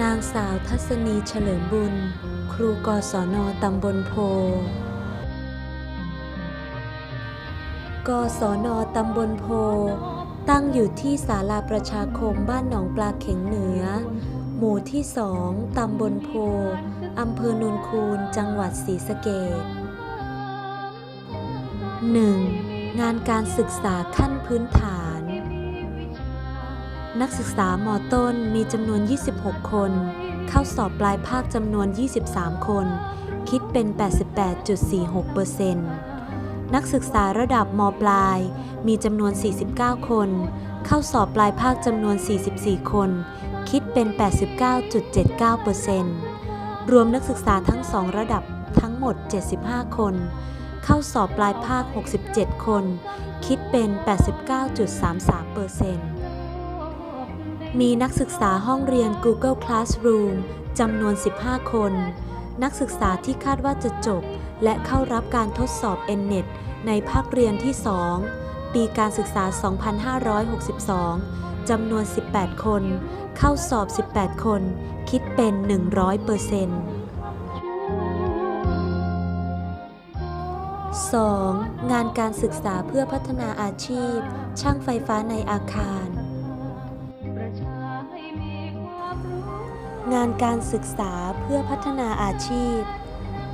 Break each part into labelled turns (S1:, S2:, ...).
S1: นางสาวทัศนีเฉลิมบุญ ครูกศนตำบลโพ กศนตำบลโพ ตั้งอยู่ที่ศาลาประชาคมบ้านหนองปลาเข็งเหนือ หมู่ที่สองตำบลโพ อำเภอโนนคูน จังหวัดศรีสะเกษ 1. งานการศึกษาขั้นพื้นฐาน นักศึกษามต้นมีจำนวน 26 คน เข้าสอบปลายภาคจำนวน 23 คน คิดเป็น 88.46%นักศึกษาระดับมปลาย มีจำนวน 49 คน เข้าสอบปลายภาคจำนวน 44 คน คิดเป็น 89.79%รวมนักศึกษาทั้งสองระดับทั้งหมด 75 คน เข้าสอบปลายภาค 67 คน คิดเป็น 89.33% มีนักศึกษาห้องเรียน Google Classroom จำนวน 15 คน นักศึกษาที่คาดว่าจะจบ และเข้ารับการทดสอบ NNET ในภาคเรียนที่ 2 ปีการศึกษา 2562 จำนวน 18 คน เข้าสอบ 18 คน คิดเป็น 100% 2. งานการศึกษาเพื่อพัฒนาอาชีพ ช่างไฟฟ้าในอาคาร งานการศึกษาเพื่อพัฒนาอาชีพ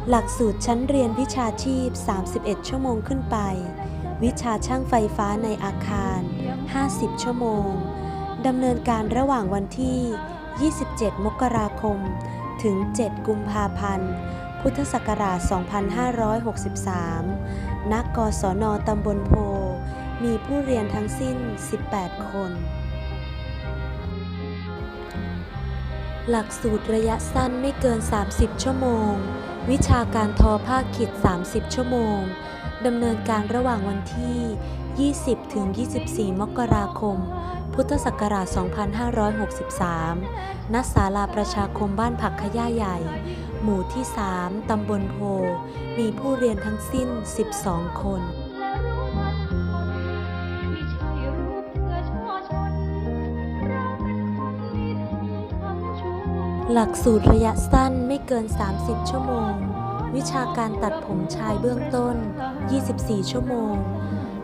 S1: หลักสูตรชั้นเรียนวิชาชีพ 31 ชั่วโมงขึ้นไป วิชาช่างไฟฟ้าในอาคาร 50 ชั่วโมง ดำเนินการระหว่างวันที่ 27 มกราคม ถึง 7 กุมภาพันธ์ พุทธศักราช 2563ณกศนตำบลโพ มีผู้เรียนทั้งสิ้น 18 คน หลักสูตรระยะสั้นไม่เกิน 30 ชั่วโมง วิชาการทอผ้าขิด 30 ชั่วโมง ดำเนินการระหว่างวันที่ 20 ถึง 24 มกราคม พุทธศักราช 2563 ณ ศาลาประชาคมบ้านผักขย่าใหญ่ หมู่ที่ 3 ตำบลโพ มีผู้เรียนทั้งสิ้น 12 คน หลักสูตรระยะสั้นไม่เกิน 30 ชั่วโมง วิชาการตัดผมชายเบื้องต้น 24 ชั่วโมง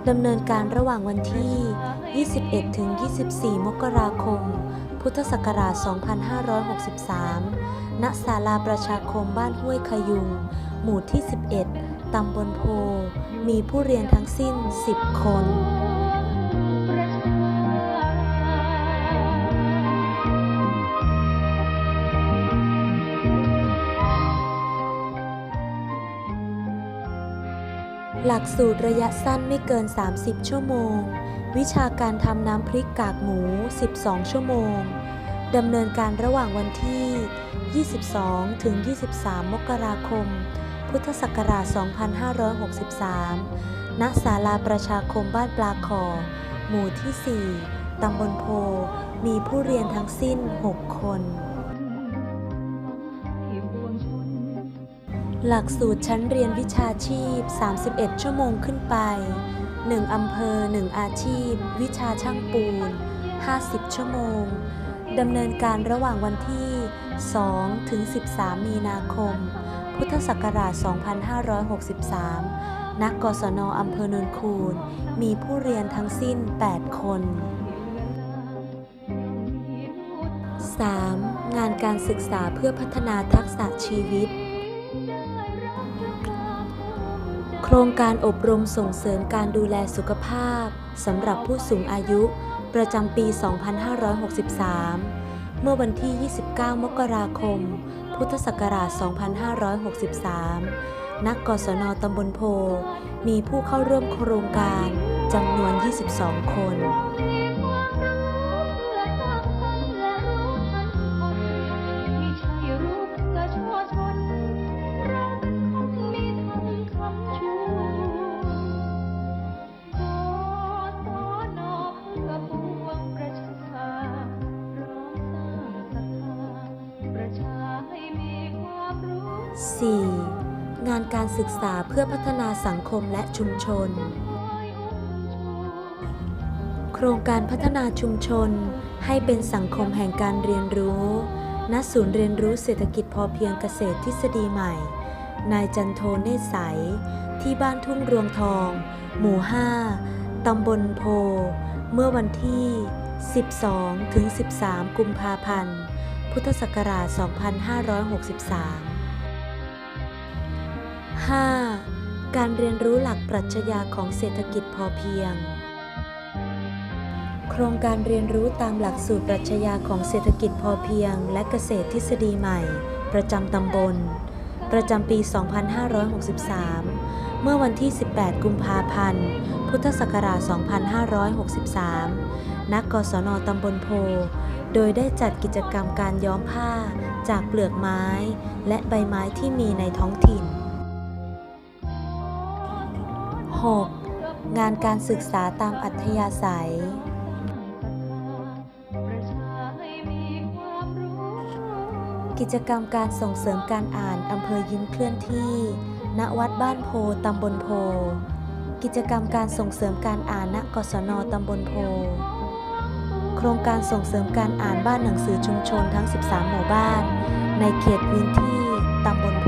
S1: ดำเนินการระหว่างวันที่ 21-24 มกราคม พุทธศักราช 2563 ณ ศาลาประชาคมบ้านห้วยขยุง หมู่ที่ 11 ตำบลโพ มีผู้เรียนทั้งสิ้น 10 คน หลักสูตรระยะสั้นไม่เกิน 30 ชั่วโมง วิชาการทำน้ำพริกกากหมู 12 ชั่วโมง ดำเนินการระหว่างวันที่ 22 ถึง 23 มกราคม พุทธศักราช 2563 ณ ศาลาประชาคมบ้านปลาคอ หมู่ที่ 4 ตำบลโพ มีผู้เรียนทั้งสิ้น 6 คน หลักสูตรชั้นเรียนวิชาชีพ 31 ชั่วโมงขึ้นไป 1 อำเภอ 1 อาชีพ วิชาช่างปูน 50 ชั่วโมง ดำเนินการระหว่างวันที่ 2 ถึง 13 มีนาคม พุทธศักราช 2563ณกกศนอำเภอโนนคูน มีผู้เรียนทั้งสิ้น 8 คน 3. งานการศึกษาเพื่อพัฒนาทักษะชีวิต โครงการอบรมส่งเสริมการดูแลสุขภาพสำหรับผู้สูงอายุ ประจำปี 2563 เมื่อวันที่ 29 มกราคม พุทธศักราช 2563 นักกศนตำบลโพ มีผู้เข้าร่วมโครงการจำนวน 22 คน 4. งานการศึกษาเพื่อพัฒนาสังคมและชุมชน โครงการพัฒนาชุมชน ให้เป็นสังคมแห่งการเรียนรู้ ณ ศูนย์เรียนรู้เศรษฐกิจพอเพียงเกษตรทฤษฎีใหม่ นายจันโทเนศใส ที่บ้านทุ่งรวงทอง หมู่ 5 ตำบลโพ เมื่อวันที่ 12ถึง13 กุมภาพันธ์ พุทธศักราช 2563 5. การเรียนรู้หลักปรัชญาของเศรษฐกิจพอเพียง โครงการเรียนรู้ตามหลักสูตรปรัชญาของเศรษฐกิจพอเพียง และเกษตรทฤษฎีใหม่ ประจำตำบล ประจำปี 2563 เมื่อวันที่ 18 กุมภาพันธ์ พุทธศักราช 2563 ณ กศนตำบลโพ โดยได้จัดกิจกรรมการย้อมผ้าจากเปลือกไม้ และใบไม้ที่มีในท้องถิ่น 6. งานการศึกษาตามอัธยาศัย กิจกรรมการส่งเสริมการอ่านอำเภอยิ้มเคลื่อนที่ ณ วัดบ้านโพตำบลโพ กิจกรรมการส่งเสริมการอ่านณกศนตำบลโพ โครงการส่งเสริมการอ่านบ้านหนังสือชุมชนทั้ง 13 หมู่บ้าน ในเขตพื้นที่ตำบลโพ